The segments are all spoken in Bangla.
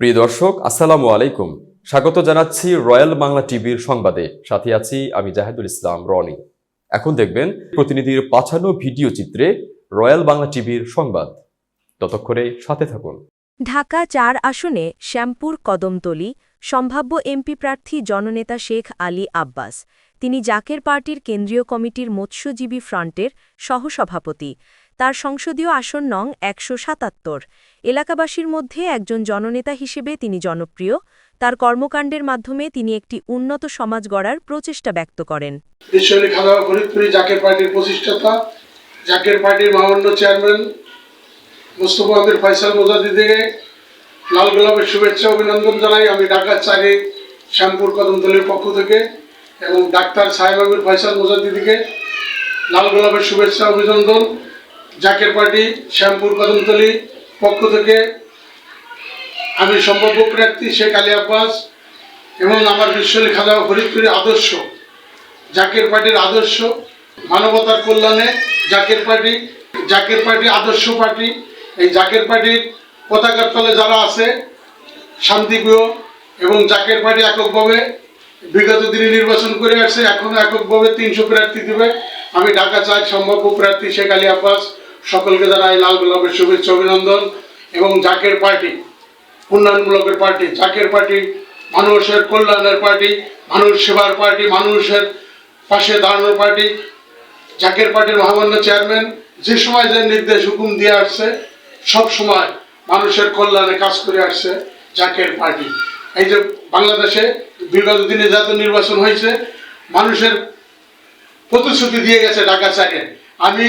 প্রিয় দর্শক, আসসালামু আলাইকুম। স্বাগত জানাচ্ছি রয়্যাল বাংলা টিভির সংবাদে। সাথে আছি আমি জাহেদুল ইসলাম, রনি। এখন দেখবেন প্রতিনিধির পাঠানো ভিডিও চিত্রে রয়্যাল বাংলা টিভির সংবাদ। ততক্ষণে সাথে থাকুন। ঢাকা চার আসনে শ্যামপুর কদমতলী, সম্ভাব্য এমপি প্রার্থী জননেতা শেখ আলী আব্বাস তিনি জাকের পার্টির কেন্দ্রীয় কমিটির মৎস্যজীবী ফ্রন্টের সহসভাপতি। তার সংসদীয় আসন নং একশো সাতাত্তর। এলাকাবাসীর মধ্যে একজন জননেতা হিসেবে তিনি জনপ্রিয়। তার কর্মকাণ্ডের মাধ্যমে তিনি একটি উন্নত সমাজ গড়ার প্রচেষ্টা ব্যক্ত করেন। জাকের পার্টির প্রতিষ্ঠাতা, জাকের পার্টির মহামান্য চেয়ারম্যান মুস্তফা আমির ফয়সাল মোজাদি থেকে লাল গোলাপের শুভেচ্ছা অভিনন্দন জানাই। আমি ঢাকার চারি শ্যামপুর কদমতলির পক্ষ থেকে। এবং ডাক্তার সাহেব আমির ফয়সাল মোজাদি থেকে লাল গোলাপের শুভেচ্ছা অভিনন্দন, জাকের পার্টি, শ্যামপুর কদমতলি পক্ষ থেকে। আমি সম্ভাব্য প্রার্থী শেখ আলী আব্বাস এবং আমার বিশ্বলী খাদা ফরিদপুরি আদর্শ, জাকের পার্টির আদর্শ, মানবতার কল্যাণে জাকের পার্টি জাকের পার্টি আদর্শ পার্টি, এই জাকের পার্টির পতাকার তলে যারা আছে, শান্তিপ্রিয় এবং জাকের পার্টি এককভাবে বিগত দিনে নির্বাচন করে আসছে, এখনও এককভাবে তিনশো প্রার্থী দিবে। আমি ঢাকা চাই সম্ভাব্য প্রার্থী শেখ আলী আব্বাস, সকলকে জানাই লাল গোলাপের শুভেচ্ছা, অভিনন্দন। এবং জাকের পার্টি উন্নয়নমূলকের পার্টি, জাকের পার্টি, মানুষের কল্যাণের পার্টি, মানুষ সেবার পার্টি, মানুষের পাশে দাঁড়ানোর পার্টি। জাকের পার্টির মহামান্য চেয়ারম্যান, যে সময় যে নির্দেশ হুকুম দিয়ে আসছে, সব সময় মানুষের কল্যাণে কাজ করে আসছে জাকের পার্টি। এই যে বাংলাদেশে বিগত দিনে যত নির্বাচন হয়েছে, মানুষের প্রতিশ্রুতি দিয়ে গেছে ঢাকা চাকে আমি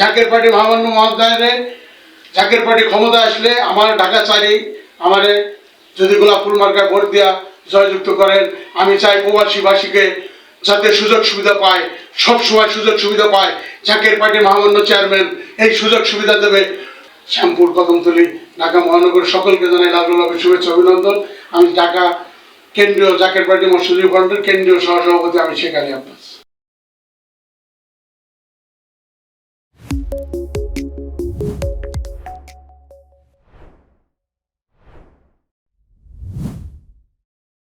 জাকের পার্টি মহামান্য মহোদয়ের জাকের পার্টি ক্ষমতা আসলে আমার ঢাকা চারি আমারে যদি গোলাপ ফুল মার্কায় ভোট দেওয়া জয়যুক্ত করেন, আমি চাই প্রবাসীবাসীকে যাতে সুযোগ সুবিধা পায়, সব সময় সুযোগ সুবিধা পায়। জাকের পার্টির মহামান্য চেয়ারম্যান এই সুযোগ সুবিধা দেবে। শ্যামপুর, কদমতলি, ঢাকা মহানগর সকলকে জানাই লাল গোলাপের শুভেচ্ছা, অভিনন্দন। আমি ঢাকা কেন্দ্রীয় জাকের পার্টি মসজিদ ফ্রন্টের কেন্দ্রীয় সহসভাপতি আমি শেখ আলী আব্বাস।